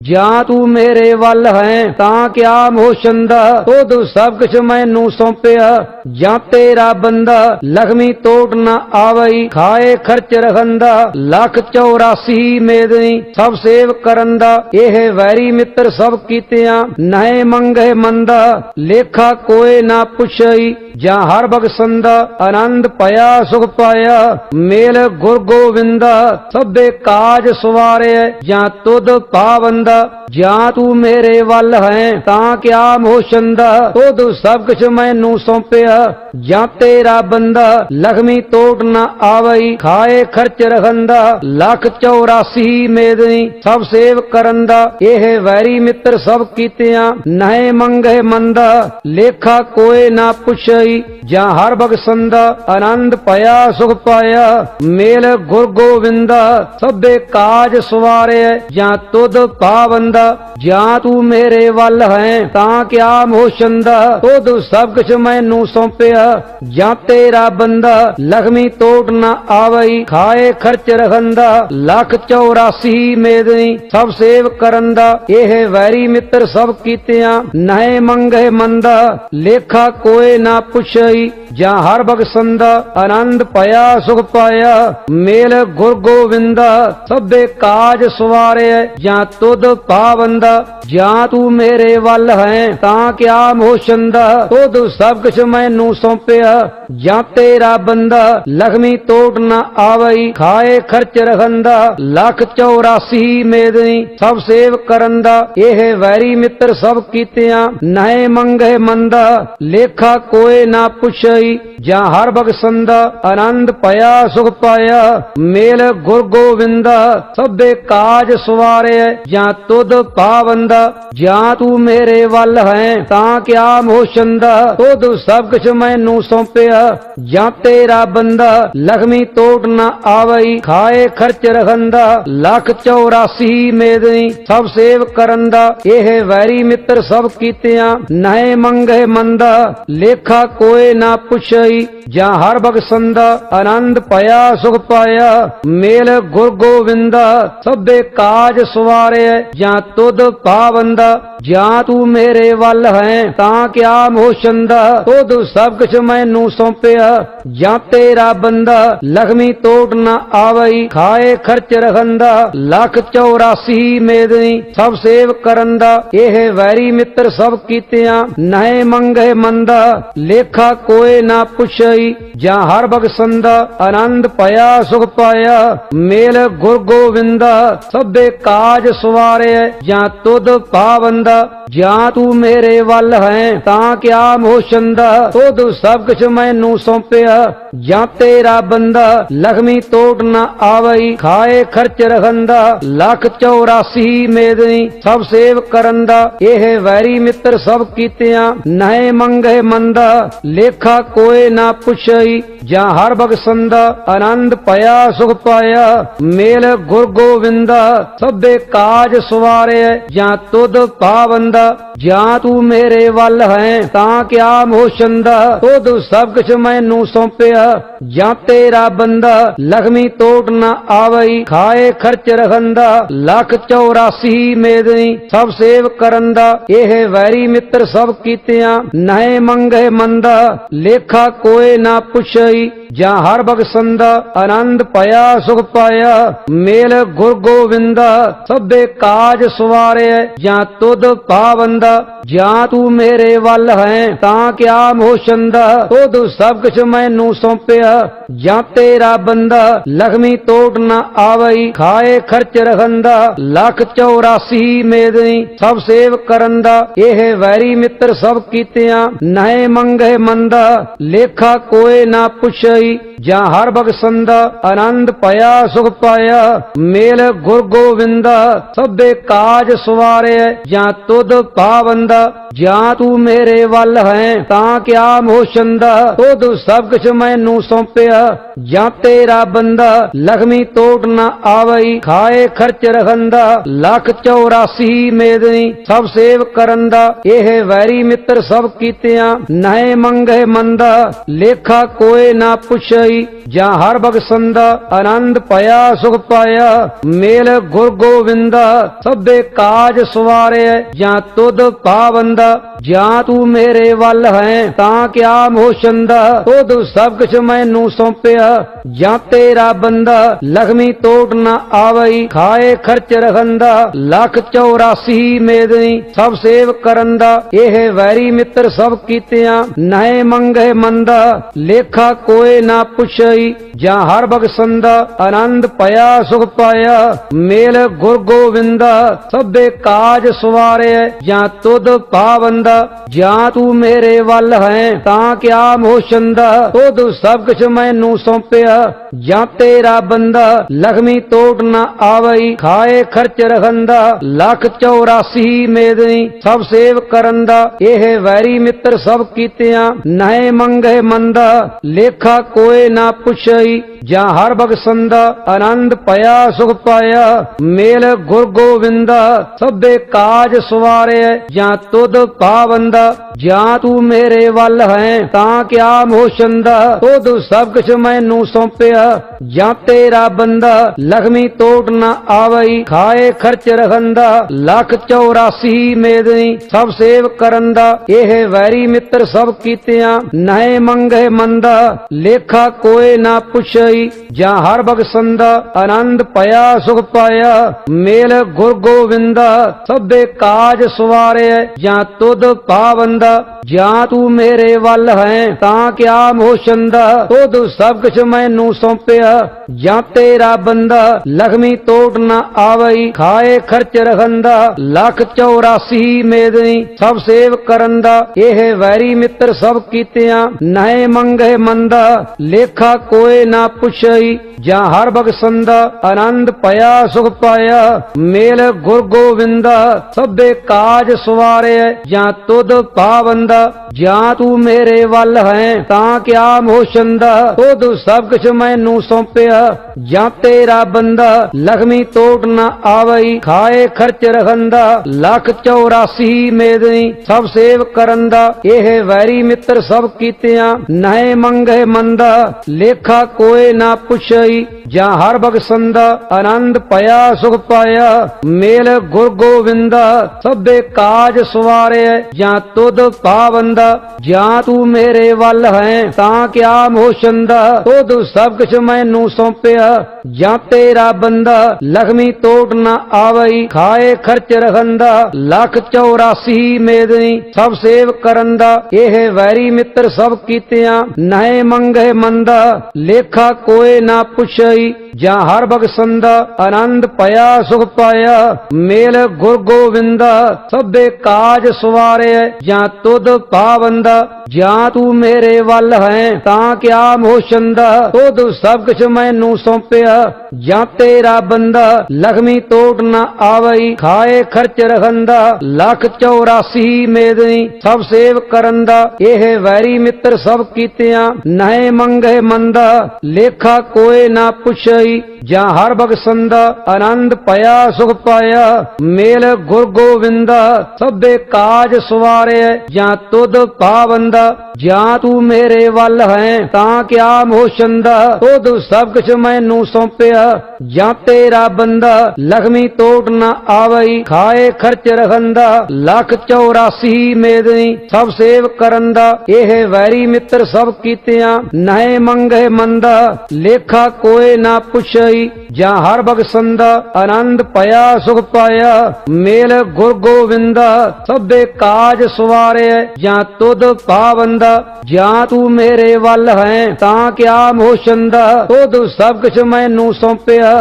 ਜਾਂ ਤੂੰ ਮੇਰੇ ਵੱਲ ਹੈ ਤਾਂ ਕਿਆ ਮੋਸ਼ੰਦਾ ਤੁਧ ਸਭ ਕੁਛ ਮੈਨੂੰ ਸੌਂਪਿਆ। ਜਾਂ ਤੇਰਾ ਬੰਦਾ ਲਖਮੀ ਤੋਟ ਨਾ ਆਵਈ, ਖਾਏ ਖਰਚ ਰਖੰਦਾ, ਲੱਖ 84 ਮੇਦਨੀ ਸਭ ਸੇਵ ਕਰਨ ਦਾ ਇਹ ਵੈਰੀ ਮਿੱਤਰ ਸਭ ਕੀਤਿਆਂ, ਨਹਿ ਮੰਗੇ ਮੰਦਾ। ਲੇਖਾ ਕੋਏ ਨਾ ਪੁੱਛਈ, ਜਾਂ ਹਰ ਬਖਸ਼ੰਦਾ, ਆਨੰਦ ਪਾਇਆ, ਸੁਖ ਪਾਇਆ। ਮੇਲ ਗੁਰ ਗੋਵਿੰਦਾ, ਸਭੇ ਕਾਜ ਸਵਾਰੇ, ਜਾਂ ਤੁਧ ਪਾਵੰਦਾ। ਜਾਂ ਤੂੰ ਮੇਰੇ ਵੱਲ ਹੈ, ਤਾਂ ਕਿਆ ਮੋਸ਼ੰਦਾ ਤੁਧ ਸਭ ਕੁਛ ਮੈਨੂੰ ਸੌਂਪਿਆ। ਜਾਂ ਤੇਰਾ ਬੰਦਾ ਲਖਮੀ ਤੋਟ ਨਾ ਆਵਈ, ਖਾਏ ਖਰਚ ਰਖੰਦਾ, ਲੱਖ 84 ਮੇਦਨੀ ਸਭ ਸੇਵ ਕਰਨ ਦਾ ਇਹ ਵੈਰੀ ਮਿੱਤਰ ਸਭ ਕੀਤਿਆਂ ਨਹਿ ਮੰਗੇ ਮੰਦਾ, ਲੇਖਾ ਕੋਏ ਨਾ ਪੁੱਛਈ, ਜਾਂ ਹਰ ਬਖਸ਼ੰਦਾ ਆਨੰਦ ਪਾਇਆ, ਸੁਖ ਪਾਇਆ। ਮੇਲ ਗੁਰ ਗੋਵਿੰਦਾ, ਸਭੇ ਕਾਜ ਸਵਾਰੇ, ਜਾਂ ਤੁਧ ਪਾਵੰਦਾ। ਜਾਂ ਤੂੰ ਮੇਰੇ ਵੱਲ ਹੈ, ਤਾਂ ਕਿਆ ਮੋਸ਼ੰਦਾ ਤੁਧ ਸਭ ਕੁਛ ਮੈਨੂੰ ਸੌਂਪਿਆ ਜਾਂ ਤੇਰਾ ਬੰਦਾ ਲਖਮੀ ਤੋਟ ਨਾ ਆਵਈ, ਖਾਏ ਖਰਚ ਰਖੰਦਾ, ਲੱਖ 84 ਮੇਦਨੀ ਸਭ ਸੇਵ ਕਰਨ ਦਾ ਇਹ ਵੈਰੀ ਮਿੱਤਰ ਸਭ ਕੀਤਿਆਂ, ਨਹਿ ਮੰਗੇ ਮੰਦਾ, ਲੇਖਾ ਕੋਏ ਨਾ ਪੁੱਛਈ, ਜਾਂ ਹਰ ਬਖਸ਼ੰਦਾ, ਆਨੰਦ ਪਾਇਆ, ਸੁਖ ਪਾਇਆ, ਮੇਲ ਗੁਰ ਗੋਵਿੰਦਾ, ਸਭੇ ਕਾਜ ਸਵਾਰੇ, ਜਾਂ ਤੁਧ ਪਾਵੰਦਾ, ਜਾਂ ਤੂੰ ਮੇਰੇ ਵੱਲ ਹੈ, ਤਾਂ ਕਿਆ ਮੋਸ਼ੰਦਾ ਤੁਧ ਸਭ ਕੁਛ ਮੈਂ ਮੈਨੂੰ ਸੌਂਪਿਆ। ਜਾਂ ਤੇਰਾ ਬੰਦਾ ਲਖਮੀ ਤੋਟ ਨਾ ਆਵਈ, ਖਾਏ ਖਰਚ ਰਖੰਦਾ, ਲੱਖ 84 ਮੇਦਨੀ ਸਭ ਸੇਵ ਕਰਨ ਦਾ ਇਹ ਵੈਰੀ ਮਿੱਤਰ ਸਭ ਕੀਤਿਆਂ ਨਹਿ ਮੰਗੇ ਮੰਦਾ। ਲੇਖਾ ਕੋਏ ਨਾ ਪੁੱਛਈ, ਜਾਂ ਹਰ ਬਖਸ਼ੰਦਾ, ਆਨੰਦ ਪਾਇਆ, ਸੁਖ ਪਾਇਆ। ਮੇਲ ਗੁਰ ਗੋਵਿੰਦਾ, ਸਭੇ ਕਾਜ ਸਵਾਰੇ, ਜਾਂ ਤੁਧ ਪਾਵੰਦਾ। ਜਾਂ ਤੂੰ ਮੇਰੇ ਵੱਲ ਹੈ, ਤਾਂ ਕਿਆ ਮੋਸ਼ੰਦਾ ਤੁਧ ਸਭ ਕੁਛ ਮੈਨੂੰ ਸੌਂਪਿਆ, ਜਾਂ ਤੇਰਾ ਬੰਦਾ ਲਖਮੀ ਤੋਟ ਨਾ ਆਵਈ, ਖਾਏ ਖਰਚ ਰਖੰਦਾ, ਲੱਖ 84 ਮੇਦਨੀ ਸਭ ਸੇਵ ਕਰਨ ਦਾ ਇਹ ਵੈਰੀ ਮਿੱਤਰ ਸਭ ਕੀਤਿਆਂ, ਨਹਿ ਮੰਗੇ ਮੰਦਾ, ਲੇਖਾ ਕੋਏ ਨਾ ਪੁੱਛਈ, ਜਾਂ ਹਰ ਬਖਸ਼ੰਦਾ ਆਨੰਦ ਪਾਇਆ, ਸੁਖ ਪਾਇਆ, ਮੇਲ ਗੁਰ ਗੋਵਿੰਦਾ, ਸਭੇ ਕਾਜ ਸਵਾਰੇ, ਜਾਂ ਤੁਧ ਪਾਵੰਦਾ, ਜਾਂ ਤੂੰ ਮੇਰੇ ਵੱਲ ਹੈ, ਤਾਂ ਕਿਆ ਮੋਸ਼ੰਦਾ ਤੁਧ ਸਭ ਕੁਛ ਮੈਨੂੰ ਸੌਂਪਿਆ, ਜਾਂ ਤੇਰਾ ਬੰਦਾ ਲਖਮੀ ਤੋਟ ਨਾ ਆਵਈ, ਖਾਏ ਖਰਚ ਰਖੰਦਾ, ਲੱਖ 84 ਮੇਦਨੀ ਸਭ ਸੇਵ ਕਰਨ ਦਾ ਇਹ ਵੈਰੀ ਮਿੱਤਰ ਸਭ ਕੀਤਿਆਂ, ਨਹਿ ਮੰਗੇ ਮੰਦਾ, ਲੇਖਾ ਕੋਏ ਨਾ ਪੁੱਛਈ, ਜਾਂ ਹਰ ਬਖਸ਼ੰਦਾ, ਆਨੰਦ ਪਾਇਆ, ਸੁਖ ਪਾਇਆ, ਮੇਲ ਗੁਰ ਗੋਵਿੰਦਾ, ਸਭੇ ਕਾਜ ਸਵਾਰਿਆ ਜਾਂ ਤੁਧ ਪਾਵੰਦਾ, ਜਾਂ ਤੂੰ ਮੇਰੇ ਵੱਲ ਹੈ, ਤਾਂ ਕਿਆ ਮੋਸ਼ੰਦਾ ਖੁਦ ਸਭ ਕੁਛ ਮੈਨੂੰ ਸੌਂਪਿਆ। ਜਾਂ ਤੇਰਾ ਬੰਦਾ ਲਖਮੀ ਤੋਟ ਨਾ ਆਵਈ, ਖਾਏ ਖਰਚ ਰਖੰਦਾ, ਲੱਖ 84 ਮੇਦਨੀ ਸਭ ਸੇਵ ਕਰਨ ਦਾ ਇਹ ਵੈਰੀ ਮਿੱਤਰ ਸਭ ਕੀਤਿਆਂ ਨਹਿ ਮੰਗੇ ਮੰਦਾ। ਲੇਖਾ ਕੋਏ ਨਾ ਪੁੱਛਈ, ਜਾਂ ਹਰ ਬਖਸ਼ੰਦਾ, ਆਨੰਦ ਪਾਇਆ, ਸੁਖ ਪਾਇਆ। ਮੇਲ ਗੁਰ ਗੋਵਿੰਦਾ, ਸਭੇ ਕਾਜ ਸਵਾਰੇ, ਜਾਂ ਤੁਧ ਪਾਵੰਦਾ। ਜਾਂ ਤੂੰ ਮੇਰੇ ਵੱਲ ਹੈ, ਤਾਂ ਕਿਆ ਮੋਸ਼ੰਦਾ ਤੁਧ ਸਭ ਕੁਛ ਮੈਨੂੰ ਸੌਂਪਿਆ। ਜਾਂ ਤੇਰਾ ਬੰਦਾ, ਲਖਮੀ ਤੋਟ ਨਾ ਆਵਈ, ਖਾਏ ਖਰਚ ਰਖੰਦਾ, ਲੱਖ 84 ਮੇਦਨੀ ਸਭ ਸੇਵ ਕਰਨ ਦਾ ਇਹ ਵੈਰੀ ਮਿੱਤਰ ਸਭ ਕੀਤਿਆਂ, ਨਹਿ ਮੰਗੇ ਮੰਦਾ, ਲੇਖਾ ਕੋਏ ਨਾ ਪੁੱਛਈ ਜਾਂ ਹਰ ਬਖਸ਼ੰਦਾ, ਆਨੰਦ ਪਾਇਆ, ਸੁਖ ਪਾਇਆ, ਮੇਲ ਗੁਰ ਗੋਵਿੰਦਾ, ਸਭੇ ਕਾਜ ਸਵਾਰੇ ਜਾਂ ਤੁਧ ਪਾਵੰਦਾ, ਜਾਂ ਤੂੰ ਮੇਰੇ ਵੱਲ ਹੈ, ਤਾਂ ਕਿਆ ਮੋਸ਼ੰਦਾ, ਤੁਧ ਸਭ ਕੁਛ ਮੈਨੂੰ ਸੌਂਪਿਆ, ਜਾਂ ਤੇਰਾ ਬੰਦਾ, ਲਖਮੀ ਤੋਟ ਨਾ ਆਵਈ, ਖਾਏ ਖਰਚ ਰਖੰਦਾ, ਲੱਖ 84 ਮੇਦਨੀ ਸਭ ਸੇਵ ਕਰਨ ਦਾ ਇਹ ਵੈਰੀ ਮਿੱਤਰ ਸਭ ਕੀਤਿਆਂ, ਨਹਿ ਮੰਗੇ ਮੰਦਾ, ਲੇਖਾ ਕੋਏ ਨਾ ਪੁੱਛਈ ਜਾਂ ਹਰ ਬਖਸ਼ੰਦਾ ਆਨੰਦ ਪਾਇਆ, ਸੁਖ ਪਾਇਆ, ਮੇਲ ਗੁਰ ਗੋਵਿੰਦਾ ਸਭੇ ਕਾਜ ਸਵਾਰੇ ਜਾਂ ਤੁਧ ਪਾਵੰਦਾ ਜਾਂ ਤੂੰ ਮੇਰੇ ਵੱਲ ਹੈ ਤਾਂ ਕਿਆ ਮੋਸ਼ੰਦਾ ਤੁਧ ਸਭ ਕੁਛ ਮੈਨੂੰ ਸੌਂਪਿਆ, ਜਾਂ ਤੇਰਾ ਬੰਦਾ ਲਖਮੀ ਤੋਟ ਨਾ ਆਵਈ, ਖਾਏ ਖਰਚ ਰਖੰਦਾ ਲੱਖ 84 ਮੇਦਨੀ ਸਭ ਸੇਵ ਕਰਨ ਦਾ, ਇਹ ਵੈਰੀ ਮਿੱਤਰ ਸਭ ਕੀਤਿਆਂ, ਨਹਿ ਮੰਗੇ ਮੰਦਾ, ਲੇਖਾ ਕੋਏ ਨਾ ਪੁੱਛਈ, ਜਾਂ ਹਰ ਬਖਸ਼ੰਦਾ ਆਨੰਦ ਪਾਇਆ, ਸੁਖ ਪਾਇਆ, ਮੇਲ ਗੁਰ ਗੋਵਿੰਦਾ, ਸਭੇ ਕਾਜ ਸਵਾਰੇ, ਜਾਂ ਤੁਧ ਪਾਵੰਦਾ, ਜਾਂ ਤੂੰ ਮੇਰੇ ਵੱਲ ਹੈ, ਤਾਂ ਕਿਆ ਮੋਸ਼ੰਦਾ ਤੁਧ ਸਭ ਕੁਛ ਮੈਨੂੰ ਸੌਂਪਿਆ, ਜਾਂ ਤੇਰਾ ਬੰਦਾ, ਲਖਮੀ ਤੋਟ ਨਾ ਆਵਈ, ਖਾਏ ਖਰਚ ਰਖੰਦਾ, ਲੱਖ 84 ਮੇਦਨੀ, ਸਭ ਸੇਵ ਕਰਨ ਦਾ ਇਹ ਵੈਰੀ ਮਿੱਤਰ ਸਭ ਕੀਤਿਆਂ, ਨਹਿ ਮੰਗੇ ਮੰਦਾ, ਲੇਖਾ ਕੋਏ ਨਾ ਪੁੱਛਈ, ਜਾਂ ਹਰ ਬਖਸ਼ੰਦਾ ਆਨੰਦ ਭਇਆ ਸੁਖ ਪਾਇਆ। ਮੇਲ ਗੁਰ ਗੋਵਿੰਦਾ, ਸਭੇ ਕਾਜ ਸਵਾਰੇ, ਜਾਂ ਤੁਧ ਪਾਵੰਦਾ। ਜਾਂ ਤੂੰ ਮੇਰੇ ਵੱਲ ਹੈ, ਤਾਂ ਕਿਆ ਮੋਸ਼ੰਦਾ। ਤੁਧ ਸਭ ਕੁਛ ਮੈਨੂੰ ਸੌਂਪਿਆ, ਜਾਂ ਤੇਰਾ ਬੰਦਾ। ਲਖਮੀ ਤੋਟ ਨਾ ਆਵਈ, ਖਾਏ ਖਰਚ ਰਖੰਦਾ। ਲੱਖ 84 ਮੇਦਨੀ ਸਭ ਸੇਵ ਕਰਨ ਦਾ ਇਹ ਵੈਰੀ ਮਿੱਤਰ ਸਭ ਕੀਤਿਆਂ, ਨਹਿ ਮੰਗੇ ਮੰਦਾ। ਲੇਖਾ ਕੋਈ ਨਾ ਪੁੱਛਈ ਜਾਂ ਹਰ ਬਖਸ਼ੰਦਾ, ਆਨੰਦ ਭਇਆ ਸੁਖ ਪਾਇਆ, ਮੇਲ ਗੁਰ ਗੋਵਿੰਦਾ, ਸਭੇ ਕਾਜ ਸਵਾਰੇ ਜਾਂ ਤੁਧ ਪਾਵੰਦਾ, ਜਾਂ ਤੂੰ ਮੇਰੇ ਵੱਲ ਹੈ ਤਾਂ ਕਿਆ ਮੋਸ਼ੰਦਾ, ਤੁਧ ਸਭ ਕੁਛ ਮੈਨੂੰ ਸੌਂਪਿਆ, ਜਾਂ ਤੇਰਾ ਬੰਦਾ, ਲਖਮੀ ਤੋਟ ਨਾ ਆਵਈ, ਖਾਏ ਖਰਚ ਰਖੰਦਾ, ਲੱਖ 84 ਮੇਦਨੀ ਸਭ ਸੇਵ ਕਰਨ ਦਾ ਇਹ ਵੈਰੀ ਮਿੱਤਰ ਸਭ ਕੀਤਿਆਂ, ਨਹਿ ਮੰਗੇ ਮੰਦਾ, ਲੇਖਾ ਕੋਏ ਨਾ ਪੁੱਛਈ ਜਾਂ ਹਰ ਬਖਸ਼ੰਦਾ ਆਨੰਦ ਭਇਆ ਸੁਖ ਪਾਇਆ, ਮੇਲ ਗੁਰ ਗੋਵਿੰਦਾ, ਸਭੇ ਕਾਜ ਸਵਾਰੇ ਜਾਂ ਤੁਧ ਪਾਵੰਦਾ, ਜਾਂ ਤੂੰ ਮੇਰੇ ਵੱਲ ਹੈ, ਤਾਂ ਕਿਆ ਮੋਸ਼ੰਦਾ, ਤੁਧ ਸਭ ਕੁਛ ਮੈਨੂੰ ਸੌਂਪਿਆ। ਜਾਂ ਤੇਰਾ ਬੰਦਾ ਲਖਮੀ ਤੋਟ ਨਾ ਆਵਈ, ਖਾਏ ਖਰਚ ਰਖੰਦਾ, ਲੱਖ 84 ਮੇਦਨੀ ਸਭ ਸੇਵ ਕਰਨ ਦਾ ਇਹ ਵੈਰੀ ਮਿੱਤਰ ਸਭ ਕੀਤਿਆਂ ਨਹਿ ਮੰਗੇ ਮੰਦਾ, ਲੇਖਾ ਕੋਏ ਨਾ ਪੁੱਛਈ, ਜਾਂ ਹਰ ਬਖਸ਼ੰਦਾ ਆਨੰਦ ਭਇਆ, ਸੁਖ ਪਾਇਆ। ਮੇਲ ਗੁਰ ਗੋਵਿੰਦਾ, ਸਭੇ ਕਾਜ ਸਵਾਰਿਆ ਜਾਂ ਤੁਧ ਪਾਵੰਦਾ। ਜਾਂ ਤੂੰ ਮੇਰੇ ਵੱਲ ਹੈ, ਤਾਂ ਕਿਆ ਮੋਸ਼ਨ ਦਾ ਤੁਧ ਸਭ ਕੁਛ ਮੈਨੂੰ ਸੌਂਪਿਆ। ਜਾਂ ਤੇਰਾ ਬੰਦਾ ਲਖਮੀ ਤੋਟ ਨਾ ਆਵਈ, ਖਾਏ ਖਰਚ ਰਖੰਦਾ, ਲੱਖ 84 ਮੇਦਨੀ ਸਭ ਸੇਵ ਕਰਨ ਦਾ ਇਹ ਵੈਰੀ ਮਿੱਤਰ ਸਭ ਕੀਤਿਆਂ, ਨਹਿ ਮੰਗੇ ਮੰਦਾ, ਲੇਖਾ ਕੋਏ ਨਾ ਪੁੱਛਈ, ਜਾਂ ਹਰ ਬਖਸ਼ੰਦਾ, ਆਨੰਦ ਭਇਆ ਸੁਖ ਪਾਇਆ, ਮੇਲ ਗੁਰ ਗੋਵਿੰਦਾ, ਸਭੇ ਕਾਜ ਸਵਾਰੇ, ਜਾਂ ਤੁਧ ਪਾਵੰਦਾ। ਜਾਂ ਤੂੰ ਮੇਰੇ ਵੱਲ ਹੈ, ਤਾਂ ਕਿਆ ਮੋਸ਼ੰਦਾ ਤੁਧ ਸਭ ਕੁਛ ਮੈਨੂੰ ਸੌਂਪਿਆ ਜਾਂ ਤੇਰਾ ਬੰਦਾ ਲਖਮੀ ਤੋਟ ਨਾ ਆਵਈ, ਖਾਏ ਖਰਚ ਰਖੰਦਾ, ਲੱਖ 84 ਮੇਦਨੀ ਸਭ ਸੇਵ ਕਰਨ ਦਾ ਇਹ ਵੈਰੀ ਮਿੱਤਰ ਸਭ ਕੀਤਿਆਂ, ਨਹਿ ਮੰਗੇ ਮੰਦਾ, ਲੇਖਾ ਕੋਏ ਨਾ ਪੁੱਛਈ, ਜਾਂ ਹਰ ਬਖਸ਼ੰਦਾ, ਆਨੰਦ ਭਇਆ ਸੁਖ ਪਾਇਆ, ਮੇਲ ਗੁਰ ਗੋਵਿੰਦਾ, ਸਭੇ ਕਾਜ ਸਵਾਰੇ, ਜਾਂ ਤੁਧ ਪਾਵੰਦਾ, ਜਾਂ ਤੂੰ ਮੇਰੇ ਵੱਲ ਹੈ, ਤਾਂ ਕਿਆ ਮੋਸ਼ੰਦਾ ਤੁਧ ਸਭ ਕੁਛ ਮੈਂ ਮੈਨੂੰ ਸੌਂਪਿਆ, ਜਾਂ ਤੇਰਾ ਬੰਦਾ ਲਖਮੀ ਤੋਟ ਨਾ ਆਵਈ, ਖਾਏ ਖਰਚ ਰਖੰਦਾ, ਲੱਖ 84 ਮੇਦਨੀ ਸਭ ਸੇਵ ਕਰਨ ਦਾ ਇਹ ਵੈਰੀ ਮਿੱਤਰ ਸਭ ਕੀਤਿਆਂ, ਨਹਿ ਮੰਗੇ ਮੰਦਾ, ਲੇਖਾ ਕੋਏ ਨਾ ਪੁੱਛਈ ਜਾਂ ਹਰ ਬਖਸ਼ੰਦਾ, ਆਨੰਦ ਭਇਆ ਸੁਖ ਪਾਇਆ, ਮੇਲ ਗੁਰ ਗੋਵਿੰਦਾ, ਸਭੇ ਕਾਜ ਸਵਾਰੇ ਜਾਂ ਤੁਧ ਪਾਵੰਦਾ, ਜਾਂ ਤੂੰ ਮੇਰੇ ਵੱਲ ਹੈ ਤਾਂ ਕਿਆ ਮੋਸ਼ੰਦਾ, ਤੁਧ ਸਭ ਕੁਛ ਮੈਨੂੰ ਸੌਂਪਿਆ, ਜਾਂ ਤੇਰਾ ਬੰਦਾ, ਲਖਮੀ ਤੋਟ ਨਾ ਆਵਈ, ਖਾਏ ਖਰਚ ਰਖੰਦਾ, ਲੱਖ 84 ਮੇਦਨੀ ਸਭ ਸੇਵ ਕਰਨ ਦਾ ਇਹ ਵੈਰੀ ਮਿੱਤਰ ਸਭ ਕੀਤਿਆਂ, ਨਹਿ ਮੰਗੇ ਮੰਦਾ, ਲੇਖਾ ਕੋਏ ਨਾ ਪੁੱਛਈ ਜਾਂ ਹਰ ਬਖਸ਼ੰਦਾ ਆਨੰਦ ਭਇਆ ਸੁਖ ਪਾਇਆ, ਮੇਲ ਗੁਰ ਗੋਵਿੰਦਾ, ਸਭੇ ਕਾਜ ਸਵਾਰੇ ਜਾਂ ਤੁਧ ਪਾਵੰਦਾ, ਜਾਂ ਤੂੰ ਮੇਰੇ ਵੱਲ ਹੈ ਤਾਂ ਕਿਆ ਮੋਸ਼ੰਦਾ, ਤੁਧ ਸਭ ਕੁਛ ਮੈਨੂੰ ਸੌਂਪਿਆ,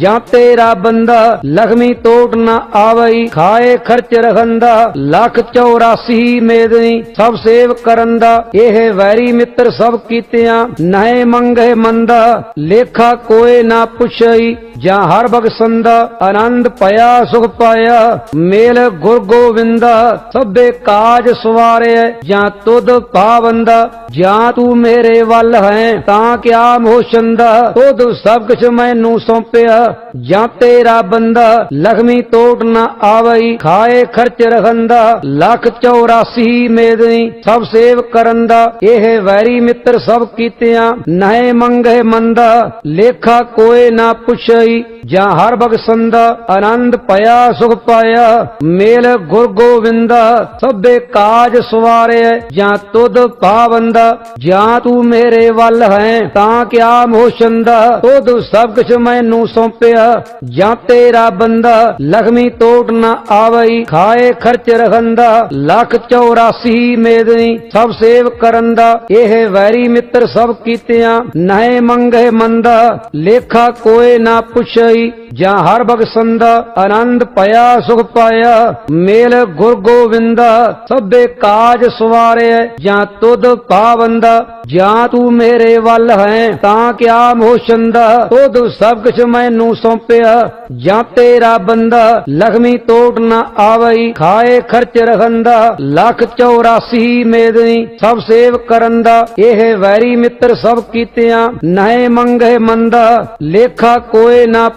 ਜਾਂ ਤੇਰਾ ਬੰਦਾ, ਲਖਮੀ ਤੋਟ ਨਾ ਆਵਈ, ਖਾਏ ਖਰਚ ਰਖੰਦਾ, ਲੱਖ 84 ਮੇਦਨੀ ਸਭ ਸੇਵ ਕਰਨ ਦਾ ਇਹ ਵੈਰੀ ਮਿੱਤਰ ਸਭ ਕੀਤਿਆਂ, ਨਹਿ ਮੰਗੇ ਮੰਦਾ, ਲੇਖਾ ਕੋਏ ਨਾ ਪੁੱਛਈ, ਜਾਂ ਹਰ ਬਖਸ਼ੰਦਾ ਆਨੰਦ ਭਇਆ ਸੁਖ ਪਾਇਆ। ਮੇਲ ਗੁਰ ਗੋਵਿੰਦਾ, ਸਭੇ ਕਾਜ ਸਵਾਰਿਆ ਜਾਂ ਤੁਧ ਪਾਵੰਦਾ। ਜਾਂ ਤੂੰ ਮੇਰੇ ਵੱਲ ਹੈ, ਤਾਂ ਕਿਆ ਮੋਸ਼ੰਦਾ ਤੁਧ ਸਭ ਕੁਛ ਮੈਨੂੰ ਸੌਂਪਿਆ, ਜਾਂ ਤੇਰਾ ਬੰਦਾ। ਲਖਮੀ ਤੋਟ ਨਾ ਆਵਈ, ਖਾਏ ਖਰਚ ਰਖੰਦਾ। ਲੱਖ 84 ਮੇਦਨੀ ਸਭ ਸੇਵ ਕਰਨ ਦਾ ਇਹ ਵੈਰੀ ਮਿੱਤਰ ਸਭ ਕੀਤਿਆਂ, ਨਹਿ ਮੰਗੇ ਮੰਦਾ। ਲੇਖਾ ਕੋਏ ਨਾ ਪੁੱਛਈ, ਜਾਂ ਹਰ ਬਖਸ਼ੰਦਾ ਆਨੰਦ ਭਇਆ ਸੁਖ ਪਾਇਆ। ਮੇਲ ਗੁਰ ਗੋਵਿੰਦਾ, ਸਭੇ ਕਾਜ ਸਵਾਰਿਆ ਜਾਂ ਤੁਧ ਪਾਵੰਦਾ। ਜਾਂ ਤੂੰ ਮੇਰੇ ਵੱਲ ਹੈ, ਤਾਂ ਕਿਆ ਮੋਸ਼ੰਦਾ। ਤੁਧ ਸਭ ਕੁਛ ਮੈਨੂੰ ਸੌਂਪਿਆ, ਜਾਂ ਤੇਰਾ ਬੰਦਾ। ਲਖਮੀ ਤੋਟ ਨਾ ਆਵਈ, ਖਾਏ ਖਰਚ ਰਖੰਦਾ। ਲੱਖ 84 ਮੇਦਨੀ ਸਭ ਸੇਵ ਕਰਨ ਦਾ। ਇਹ ਵੈਰੀ ਮਿੱਤਰ ਸਭ ਕੀਤਿਆਂ, ਨਹਿ ਮੰਗੇ ਮੰਦਾ। ਲੇਖਾ ਕੋਏ ਨਾ ਪੁੱਛਈ ਜਾਂ ਹਰ ਬਖਸ਼ੰਦਾ ਆਨੰਦ ਪਾਇਆ, ਸੁਖ ਪਾਇਆ, ਮੇਲ ਗੁਰ ਗੋਵਿੰਦਾ, ਸਭੇ ਕਾਜ ਸਵਾਰਿਆ ਜਾਂ ਤੁਧ ਪਾਵੰਦਾ, ਜਾਂ ਤੂੰ ਮੇਰੇ ਵੱਲ ਹੈ ਤਾਂ ਕਿਆ ਮੋਸ਼ੰਦਾ, ਤੁਧ ਸਭ ਕੁਛ ਮੈਨੂੰ ਸੌਂਪਿਆ, ਜਾਂ ਤੇਰਾ ਬੰਦਾ, ਲਖਮੀ ਤੋਟ ਨਾ ਆਵਈ, ਖਾਏ ਖਰਚ ਰਖੰਦਾ, ਲੱਖ 84 ਮੇਦਨੀ ਸਭ ਸੇਵ ਕਰਨ ਦਾ ਇਹ ਵੈਰੀ ਮਿੱਤਰ ਸਭ ਕੀਤਿਆਂ, ਨਹਿ ਮੰਗੇ ਮੰਦਾ, ਲੇਖਾ ਕੋਏ ਨਾ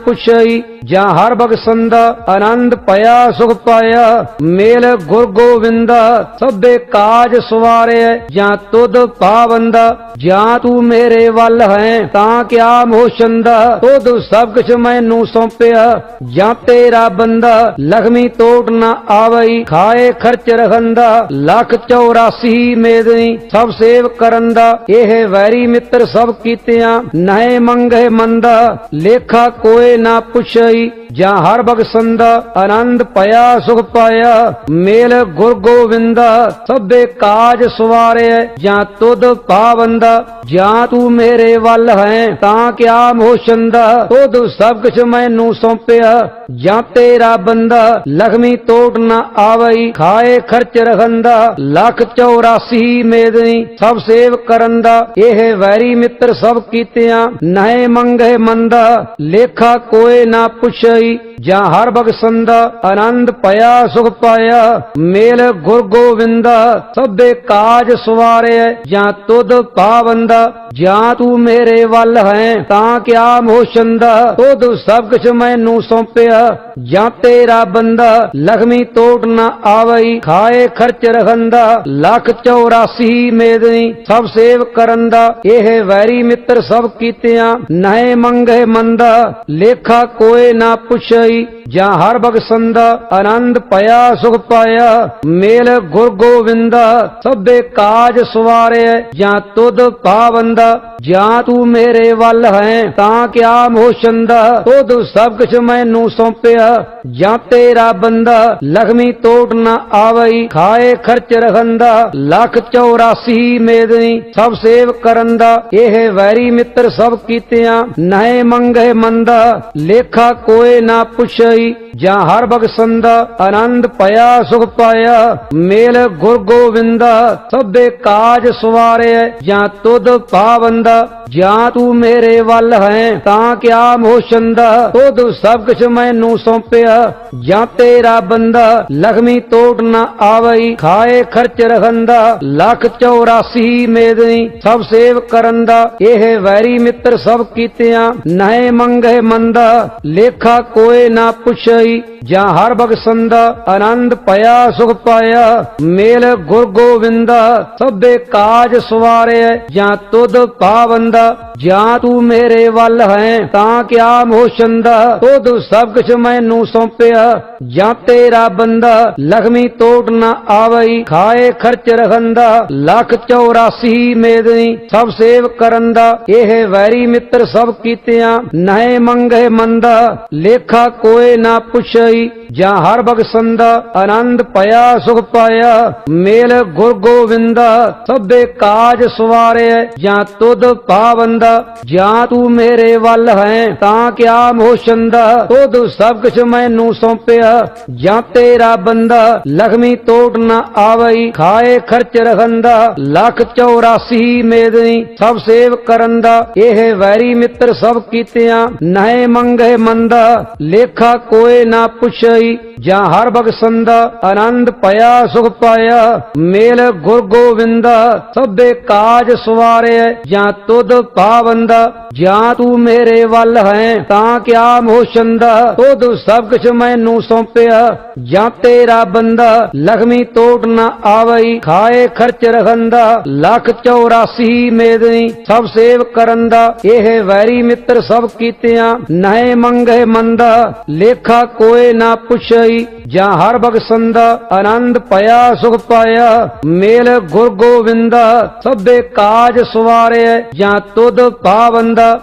ਪੁੱਛਈ ਜਾਂ ਹਰ ਬਖਸ਼ੰਦਾ, ਆਨੰਦ ਭਇਆ ਸੁਖ ਪਾਇਆ, ਮੇਲ ਗੁਰ ਗੋਵਿੰਦਾ, ਸਭੇ ਕਾਜ ਸਵਾਰਿਆ ਜਾਂ ਤੁਧ ਪਾਵੰਦਾ, ਜਾਂ ਤੂੰ ਮੇਰੇ ਵੱਲ ਹੈ, ਤਾਂ ਕਿਆ ਮੋਸ਼ੰਦਾ, ਤੁਧ ਸਭ ਕੁਛ ਮੈਨੂੰ ਸੌਂਪਿਆ, ਜਾਂ ਤੇਰਾ ਬੰਦਾ, ਲਖਮੀ ਤੋਟ ਨਾ ਆਵਈ, ਖਾਏ ਖਰਚ ਰਖੰਦਾ, ਲੱਖ 84 ਮੇਦਨੀ, ਸਭ ਸੇਵ ਕਰਨ ਦਾ ਇਹ ਵੈਰੀ ਮਿੱਤਰ ਸਭ ਕੀਤਿਆਂ, ਨਹਿ ਮੰਗੇ ਮੰਦਾ, ਲੇਖਾ ਕੋਏ ਨਾ ਪੁੱਛਈ ਜਾਂ ਹਰ ਬਖਸ਼ੰਦਾ ਆਨੰਦ ਭਇਆ ਸੁਖ ਪਾਇਆ, ਮੇਲ ਗੁਰ ਗੋਵਿੰਦਾ, ਸਭੇ ਕਾਜ ਸਵਾਰਿਆ ਜਾਂ ਤੁਧ ਪਾਵੰਦਾ, ਜਾਂ ਤੂੰ ਮੇਰੇ ਵੱਲ ਹੈ ਤਾਂ ਕਿਆ ਮੋਸ਼ੰਦਾ, ਤੁਧ ਸਭ ਕੁਛ ਮੈਨੂੰ ਸੌਂਪਿਆ, ਜਾਂ ਤੇਰਾ ਬੰਦਾ ਲਖਮੀ ਤੋਟ ਨਾ ਆਵਈ, ਖਾਏ ਖਰਚ ਰਖੰਦਾ, ਲੱਖ 84 ਮੇਦਨੀ ਸਭ ਸੇਵ ਕਰਨ ਦਾ ਇਹ ਵੈਰੀ ਮਿੱਤਰ ਸਭ ਕੀਤਿਆਂ, ਨਹਿ ਮੰਗੇ ਮੰਦਾ, ਲੇਖਾ ਕੋਏ ਨਾ ਪੁੱਛਈ, ਜਾਂ ਹਰ ਬਖਸ਼ੰਦਾ, ਆਨੰਦ ਭਇਆ ਸੁਖ ਪਾਇਆ, ਮੇਲ ਗੁਰ ਗੋਵਿੰਦਾ, ਸਭੇ ਕਾਜ ਸਵਾਰਿਆ ਜਾਂ ਤੁਧ ਪਾਵੰਦਾ, ਜਾਂ ਤੂੰ ਮੇਰੇ ਵੱਲ ਹੈ, ਤਾਂ ਕਿਆ ਮੋਸ਼ੰਦਾ, ਤੁਧ ਸਭ ਕੁਛ ਮੈਨੂੰ ਸੌਂਪਿਆ, ਜਾਂ ਤੇਰਾ ਬੰਦਾ, ਲਖਮੀ ਤੋਟ ਨਾ ਆਵਈ, ਖਾਏ ਖਰਚ ਰਖੰਦਾ, ਲੱਖ 84 ਮੇਦਨੀ, ਸਭ ਸੇਵ ਕਰਨ ਦਾ ਇਹ ਵੈਰੀ ਮਿੱਤਰ ਸਭ ਕੀਤਿਆਂ, ਨਹਿ ਮੰਗੇ ਮੰਦਾ, ਲੇਖਾ ਕੋਏ ਨਾ ਪੁੱਛਈ, ਜਾਂ ਹਰ ਬਖਸ਼ੰਦਾ ਆਨੰਦ ਭਇਆ ਸੁਖ ਪਾਇਆ। ਮੇਲ ਗੁਰ ਗੋਵਿੰਦਾ, ਸਭੇ ਕਾਜ ਸਵਾਰਿਆ ਜਾਂ ਤੁਧ ਪਾਵੰਦਾ। ਜਾਂ ਤੂੰ ਮੇਰੇ ਵੱਲ ਹੈ, ਤਾਂ ਕਿਆ ਮੋਸ਼ੰਦਾ। ਤੁਧ ਸਭ ਕੁਛ ਮੈਨੂੰ ਸੌਂਪਿਆ, ਜਾਂ ਤੇਰਾ ਬੰਦਾ। ਲਖਮੀ ਤੋਟ ਨਾ ਆਵਈ, ਖਾਏ ਖਰਚ ਰਖੰਦਾ। ਲੱਖ 84 ਮੇਦਨੀ ਸਭ ਸੇਵ ਕਰਨ ਦਾ ਇਹ ਵੈਰੀ ਮਿੱਤਰ ਸਭ ਕੀਤਿਆਂ, ਨਹਿ ਮੰਗੇ ਮੰਦਾ। ਲੇਖਾ ਕੋਈ ਨਾ ਪੁੱਛਈ ਜਾਂ ਹਰ ਬਖਸ਼ੰਦਾ ਆਨੰਦ ਭਇਆ ਸੁਖ ਪਾਇਆ, ਮੇਲ ਗੁਰ ਗੋਵਿੰਦਾ, ਸਭੇ ਕਾਜ ਸਵਾਰਿਆ ਜਾਂ ਤੁਧ ਪਾਵੰਦਾ, ਜਾਂ ਤੂੰ ਮੇਰੇ ਵੱਲ ਹੈ, ਤਾਂ ਕਿਆ ਮੋਸ਼ੰਦਾ, ਤੁਧ ਸਭ ਕੁਛ ਮੈਨੂੰ ਸੌਂਪਿਆ, ਜਾਂ ਤੇਰਾ ਬੰਦਾ, ਲਖਮੀ ਤੋਟ ਨਾ ਆਵਈ, ਖਾਏ ਖਰਚ ਰਖੰਦਾ, ਲੱਖ 84 ਮੇਦਨੀ, ਸਭ ਸੇਵ ਕਰਨ ਦਾ ਇਹ ਵੈਰੀ ਮਿੱਤਰ ਸਭ ਕੀਤਿਆਂ, ਨਹਿ ਮੰਗੇ ਮੰਦਾ, ਲੇਖਾ ਕੋਏ ਨਾ ਪੁੱਛਈ ਜਾਂ ਹਰ ਬਖਸ਼ੰਦਾ ਆਨੰਦ ਭਇਆ ਸੁਖ ਪਾਇਆ, ਮੇਲ ਗੁਰ ਗੋਵਿੰਦਾ, ਸਭੇ ਕਾਜ ਸਵਾਰਿਆ ਜਾਂ ਤੁਧ ਪਾਵੰਦਾ, ਜਾਂ ਤੂੰ ਮੇਰੇ ਵੱਲ ਹੈ, ਤਾਂ ਕਿਆ ਮੋਸ਼ੰਦਾ, ਤੁਧ ਸਭ ਕੁਛ ਮੈਨੂੰ ਸੌਂਪਿਆ, ਜਾਂ ਤੇਰਾ ਬੰਦਾ, ਲਖਮੀ ਤੋਟ ਨਾ ਆਵਈ, ਖਾਏ ਖਰਚ ਰਖੰਦਾ, ਲੱਖ 84 ਮੇਦਨੀ, ਸਭ ਸੇਵ ਕਰਨ ਦਾ ਇਹ ਵੈਰੀ ਮਿੱਤਰ ਸਭ ਕੀਤਿਆਂ, ਨਹਿ ਮੰਗੇ ਮੰਦਾ, ਲੇਖਾ ਕੋਏ ਨਾ ਪੁੱਛਈ, ਜਾਂ ਹਰ ਬਖਸ਼ੰਦਾ ਆਨੰਦ ਭਇਆ ਸੁਖ ਪਾਇਆ, ਮੇਲ ਗੁਰ ਗੋਵਿੰਦਾ, ਸਭੇ ਕਾਜ ਸਵਾਰੇ, ਜਾਂ ਤੁਧ ਪਾਵੰਦਾ, ਜਾਂ ਤੂੰ ਮੇਰੇ ਵੱਲ ਹੈ, ਤਾਂ ਕਿਆ ਮੋਸ਼ੰਦਾ, ਤੁਧ ਸਭ ਕੁਛ ਮੈਨੂੰ ਸੌਂਪਿਆ, ਜਾਂ ਤੇਰਾ ਬੰਦਾ, ਲਖਮੀ ਤੋਟ ਨਾ ਆਵਈ, ਖਾਏ ਖਰਚ ਰਖੰਦਾ, ਲੱਖ 84 ਮੇਦਨੀ, ਸਭ ਸੇਵ ਕਰਨ ਦਾ ਇਹ ਵੈਰੀ ਮਿੱਤਰ ਸਭ ਕੀਤਿਆਂ, ਨਹਿ ਮੰਗੇ ਮੰਦਾ, ਲੇਖਾ ਕੋਏ ਨਾ ਪੁੱਛਈ ਜਾਂ ਹਰ ਬਖਸ਼ੰਦਾ ਆਨੰਦ ਭਇਆ ਸੁਖ ਪਾਇਆ। ਮੇਲ ਗੁਰ ਗੋਵਿੰਦਾ, ਸਭੇ ਕਾਜ ਸਵਾਰੇ ਜਾਂ ਤੁਧ ਪਾਵੰਦਾ। ਜਾਂ ਤੂੰ ਮੇਰੇ ਵੱਲ ਹੈ ਤਾਂ ਕਿਆ ਮੋਸ਼ੰਦਾ। ਤੁਧ ਸਭ ਕੁਛ ਮੈਨੂੰ ਸੌਂਪਿਆ, ਜਾਂ ਤੇਰਾ ਬੰਦਾ। ਲਖਮੀ ਤੋਟ ਨਾ ਆਵਈ, ਖਾਏ ਖਰਚ ਰਖੰਦਾ। ਲੱਖ 84 ਮੇਦਨੀ ਸਭ ਸੇਵ ਕਰਨ ਦਾ ਇਹ ਵੈਰੀ ਮਿੱਤਰ ਸਭ ਕੀਤਿਆਂ, ਨਹਿ ਮੰਗੇ ਮੰਦਾ। ਲੇਖਾ ਕੋਏ ਨਾ ਪੁੱਛਈ, ਜਾਂ ਹਰ ਬਖਸ਼ੰਦਾ ਆਨੰਦ ਭਇਆ ਸੁਖ ਪਾਇਆ। ਮੇਲ ਗੁਰ ਗੋਵਿੰਦਾ, ਸਭੇ ਕਾਜ ਸਵਾਰੇ ਜਾਂ ਤੁਧ ਪਾਵੰਦਾ